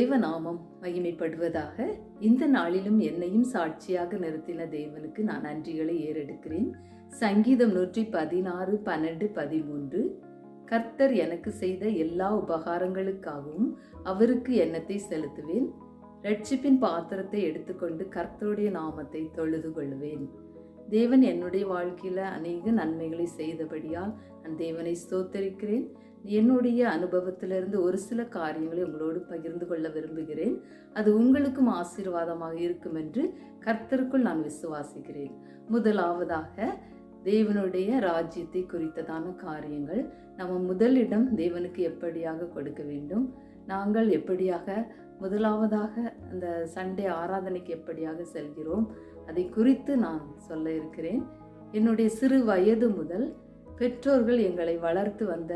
தேவ நாமம் மகிமைப்படுவதாக இந்த நாளிலும் என்னையும் சாட்சியாக நிறுத்தின தேவனுக்கு நான் நன்றிகளை ஏறெடுக்கிறேன். சங்கீதம் நூற்றி பதினாறு பன்னெண்டு பதிமூன்று. கர்த்தர் எனக்கு செய்த எல்லா உபகாரங்களுக்காகவும் அவருக்கு எண்ணத்தை செலுத்துவேன். ரட்சிப்பின் பாத்திரத்தை எடுத்துக்கொண்டு கர்த்தருடைய நாமத்தை தொழுது கொள்வேன். தேவன் என்னுடைய வாழ்க்கையில் அநேக நன்மைகளை செய்தபடியால் நான் தேவனை ஸ்தோத்தரிக்கிறேன். என்னுடைய அனுபவத்திலிருந்து ஒரு சில காரியங்களை உங்களோடு பகிர்ந்து கொள்ள விரும்புகிறேன். அது உங்களுக்கும் ஆசீர்வாதமாக இருக்கும் என்று கர்த்தருக்குள் நான் விசுவாசிக்கிறேன். முதலாவதாக தேவனுடைய ராஜ்யத்தை குறித்ததான காரியங்கள் நம்ம முதலிடம் தேவனுக்கு எப்படியாக கொடுக்க வேண்டும்? நாங்கள் எப்படியாக முதலாவதாக அந்த சண்டே ஆராதனைக்கு எப்படியாக செல்கிறோம் அதை குறித்து நான் சொல்ல இருக்கிறேன். என்னுடைய சிறு வயது முதல் பெற்றோர்கள் எங்களை வளர்த்து வந்த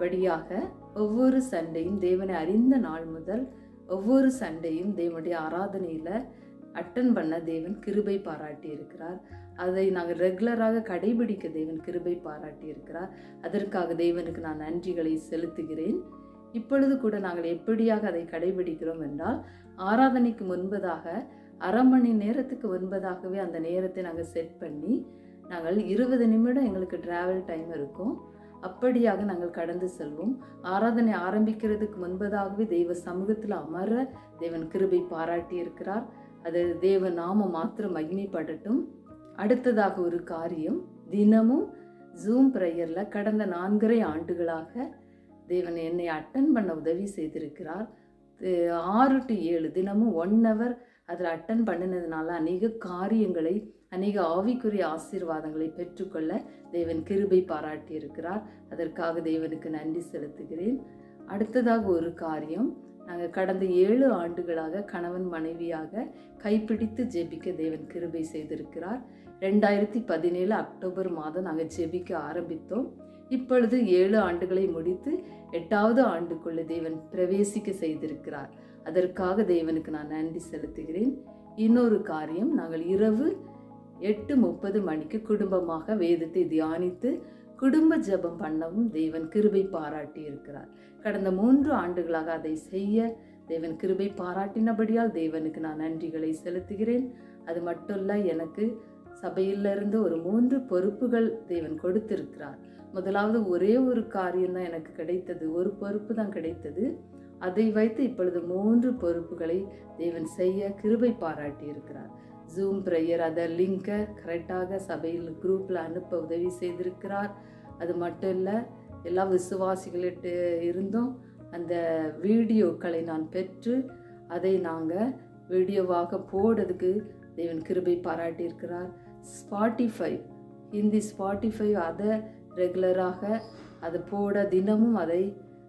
படியாக ஒவ்வொரு சண்டையும் தேவனை அறிந்த நாள் முதல் ஒவ்வொரு சண்டையும் தேவனுடைய ஆராதனையில் அட்டன் பண்ண தேவன் கிருபை பாராட்டி இருக்கிறார். அதை நாங்கள் ரெகுலராக கடைபிடிக்க தேவன் கிருபை பாராட்டி இருக்கிறார். அதற்காக தேவனுக்கு நான் நன்றிகளை செலுத்துகிறேன். இப்பொழுது கூட நாங்கள் எப்படியாக அதை கடைபிடிக்கிறோம் என்றால் ஆராதனைக்கு முன்பதாக அரை மணி நேரத்துக்கு முன்பதாகவே அந்த நேரத்தை நாங்கள் செட் பண்ணி நாங்கள் இருபது நிமிடம் எங்களுக்கு ட்ராவல் டைம் இருக்கும். அப்படியாக நாங்கள் கடந்து செல்வோம். ஆராதனை ஆரம்பிக்கிறதுக்கு முன்பதாகவே தெய்வ சமூகத்தில் அமர தேவன் கிருபை பாராட்டி இருக்கிறார். அது தேவ நாம மாத்திரம் மகிமைப்படட்டும். அடுத்ததாக ஒரு காரியம் தினமும் ஜூம் ப்ரேயரில் கடந்த நான்கரை ஆண்டுகளாக தேவன் என்னை அட்டன் பண்ண உதவி செய்திருக்கிறார். ஆறு டு ஏழு தினமும் ஒன் ஹவர் அதில் அட்டன் பண்ணினதுனால அநேக காரியங்களை அநேக ஆவிக்குரிய ஆசீர்வாதங்களை பெற்றுக்கொள்ள தேவன் கிருபை பாராட்டி இருக்கிறார் அதற்காக தேவனுக்கு நன்றி செலுத்துகிறேன். அடுத்ததாக ஒரு காரியம் நாங்கள் கடந்த ஏழு ஆண்டுகளாக கணவன் மனைவியாக கைப்பிடித்து ஜெபிக்க தேவன் கிருபை செய்திருக்கிறார். ரெண்டாயிரத்தி பதினேழு அக்டோபர் மாதம் நாங்கள் ஜெபிக்க ஆரம்பித்தோம். இப்பொழுது ஏழு ஆண்டுகளை முடித்து எட்டாவது ஆண்டுக்குள்ள தேவன் பிரவேசிக்க செய்திருக்கிறார். அதற்காக தேவனுக்கு நான் நன்றி செலுத்துகிறேன். இன்னொரு காரியம் நாங்கள் இரவு எட்டு முப்பது மணிக்கு குடும்பமாக வேதத்தை தியானித்து குடும்ப ஜபம் பண்ணவும் தேவன் கிருபை பாராட்டி இருக்கிறார் கடந்த மூன்று ஆண்டுகளாக அதை செய்ய தேவன் கிருபை பாராட்டினபடியால் தேவனுக்கு நான் நன்றிகளை செலுத்துகிறேன். அது மட்டுமல்ல எனக்கு சபையிலிருந்து ஒரு மூன்று பொறுப்புகள் தேவன் கொடுத்திருக்கிறார். முதலாவது ஒரே ஒரு காரியம் தான் எனக்கு கிடைத்தது. ஒரு பொறுப்பு தான் கிடைத்தது. அதை வைத்து இப்பொழுது மூன்று பொறுப்புகளை தேவன் செய்ய கிருபை பாராட்டி இருக்கிறார். ஜூம் ப்ரேயர் அதை லிங்கை கரெக்டாக சபையில் குரூப்பில் அனுப்ப உதவி செய்திருக்கிறார். அது மட்டும் இல்லை எல்லா விசுவாசிகளிட்டு இருந்தும் அந்த வீடியோக்களை நான் பெற்று அதை நாங்கள் வீடியோவாக போடுறதுக்கு தேவன் கிருபை பாராட்டியிருக்கிறார் ஸ்பாட்டிஃபை ஹிந்தி ஸ்பாட்டிஃபை அதை ரெகுலராக அது போட தினமும் அதை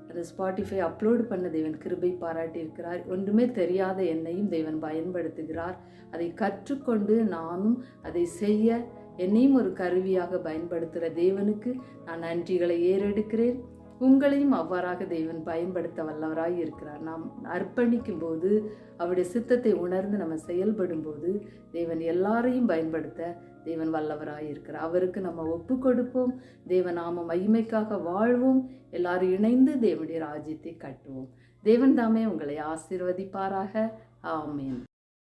அந்த ஸ்பாட்டிஃபை அப்லோடு பண்ண தேவன் கிருபை பாராட்டியிருக்கிறார். ஒன்றுமே தெரியாத என்னையும் தேவன் பயன்படுத்துகிறார். அதை கற்றுக்கொண்டு நானும் அதை செய்ய என்னையும் ஒரு கருவியாக பயன்படுத்துகிற தேவனுக்கு நான் நன்றிகளை ஏறெடுக்கிறேன். உங்களையும் அவ்வாறாக தேவன் பயன்படுத்த வல்லவராய் இருக்கிறார். நாம் அர்ப்பணிக்கும் போது அவருடைய சித்தத்தை உணர்ந்து நம்ம செயல்படும் போது தேவன் எல்லாரையும் பயன்படுத்த தேவன் வல்லவராய் இருக்கிறார். அவருக்கு நம்ம ஒப்பு கொடுப்போம். தேவன் நாம மகிமைக்காக வாழ்வோம். எல்லாரும் இணைந்து தேவனுடைய ராஜ்யத்தை கட்டுவோம். தேவன் தாமே உங்களை ஆசீர்வதிப்பாராக. ஆமேன்.